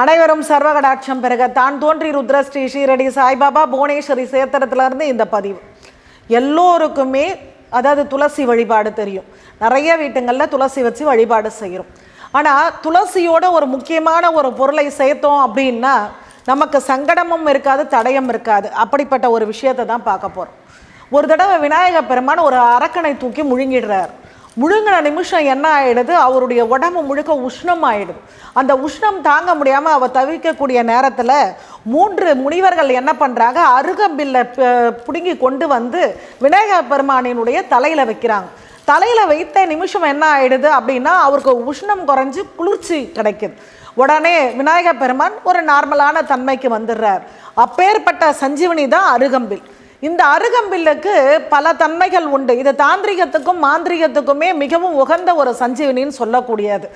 அனைவரும் சர்வகடாட்சம் பெருக. தான் தோன்றி ருத்ர ஸ்ரீ ஸ்ரீரடி சாய்பாபா புவனேஸ்வரி சேத்திரத்துலேருந்து இந்த பதிவு. எல்லோருக்குமே அதாவது துளசி வழிபாடு தெரியும். நிறைய வீட்டுங்களில் துளசி வச்சு வழிபாடு செய்கிறோம் ஆனால் துளசியோட ஒரு முக்கியமான ஒரு பொருளை சேர்த்தோம் அப்படின்னா நமக்கு சங்கடமும் இருக்காது தடயம் இருக்காது. அப்படிப்பட்ட ஒரு விஷயத்தை தான் பார்க்க போகிறோம் ஒரு தடவை விநாயகப் பெருமான் ஒரு அரக்கனை தூக்கி முழுங்கிடுறார். முழுங்கின நிமிஷம் என்ன ஆகிடுது அவருடைய உடம்பு முழுக்க உஷ்ணம் ஆகிடுது அந்த உஷ்ணம் தாங்க முடியாமல் அவ தவிக்கக்கூடிய நேரத்தில் மூன்று முனிவர்கள் என்ன பண்ணுறாங்க அருகம்பில்லை பிடுங்கி கொண்டு வந்து விநாயகர் பெருமானினுடைய தலையில் வைக்கிறாங்க. தலையில் வைத்த நிமிஷம் என்ன ஆகிடுது அப்படின்னா அவருக்கு உஷ்ணம் குறைஞ்சு குளிர்ச்சி கிடைக்குது. உடனே விநாயகர் பெருமான் ஒரு நார்மலான தன்மைக்கு வந்துடுறார். அப்பேற்பட்ட சஞ்சீவனி தான் அருகம்பில். இந்த அருகம்பில்லுக்கு பல தன்மைகள் உண்டு. இது தாந்திரிகத்துக்கும் மாந்திரிகத்துக்குமே மிகவும் உகந்த ஒரு சஞ்சீவனின்னு சொல்லக்கூடியது.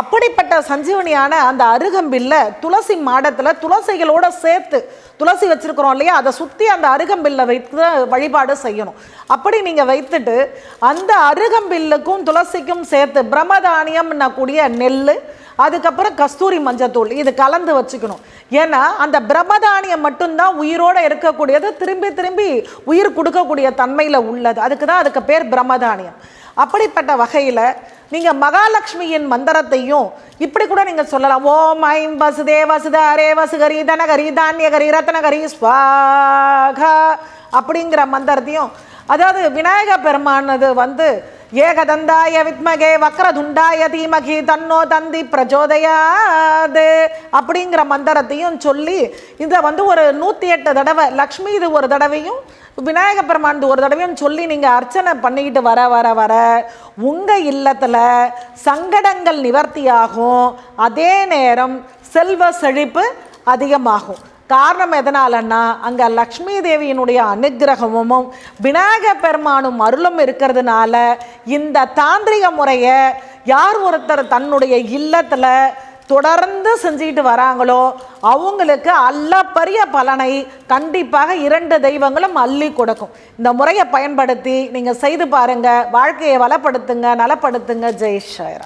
அப்படிப்பட்ட சஞ்சீவனியான அந்த அருகம்பில்ல துளசி மாடத்தில் துளசிகளோட சேர்த்து துளசி வச்சிருக்கிறோம் இல்லையா? அதை சுற்றி அந்த அருகம்பில்லை வைத்து வழிபாடு செய்யணும். அப்படி நீங்கள் வைத்துட்டு அந்த அருகம்பில்லுக்கும் துளசிக்கும் சேர்த்து பிரம்மதானியம்னா கூடிய நெல் அதுக்கப்புறம் கஸ்தூரி மஞ்சத்தூள் இது கலந்து வச்சுக்கணும். ஏன்னா அந்த பிரம்மதானியம் மட்டும்தான் உயிரோட இருக்கக்கூடியது திரும்பி திரும்பி உயிர் கொடுக்கக்கூடிய தன்மையில் உள்ளது. அதுக்கு தான் அதுக்கு பேர் பிரம்மதானியம். அப்படிப்பட்ட வகையில் நீங்கள் மகாலட்சுமியின் மந்திரத்தையும் இப்படி கூட நீங்கள் சொல்லலாம். ஓம் ஐம் வசுதே வசுத அரே வசுகரி தனகரி தானியகரி ரத்னகரி ஸ்வாகா அப்படிங்கிற மந்திரத்தையும் அதாவது விநாயக பெருமானது வந்து ஏகதந்தாய வித்மகே வக்ரதுண்டாய தீமகி தன்னோ தந்தி பிரஜோதயாது அப்படிங்கிற மந்திரத்தையும் சொல்லி இதை வந்து ஒரு நூற்றி எட்டு தடவை லக்ஷ்மி இது ஒரு தடவையும் விநாயக பெருமான் ஒரு தடவையும் சொல்லி நீங்கள் அர்ச்சனை பண்ணிக்கிட்டு வர வர வர உங்கள் இல்லத்தில் சங்கடங்கள் நிவர்த்தியாகும். அதே நேரம் செல்வ செழிப்பு அதிகமாகும். காரணம் எதனாலன்னா அங்கே லக்ஷ்மி தேவியினுடைய அனுக்கிரகமும் விநாயக பெருமானும் அருளும் இருக்கிறதுனால இந்த தாந்திரிக முறையை யார் ஒருத்தர் தன்னுடைய இல்லத்தில் தொடர்ந்து செஞ்சுக்கிட்டு வராங்களோ அவங்களுக்கு அல்லப்பரிய பலனை கண்டிப்பாக இரண்டு தெய்வங்களும் அள்ளி கொடுக்கும். இந்த முறையை பயன்படுத்தி நீங்கள் செய்து பாருங்கள் வாழ்க்கையை வளப்படுத்துங்க நலப்படுத்துங்க. ஜெய் ஷயரா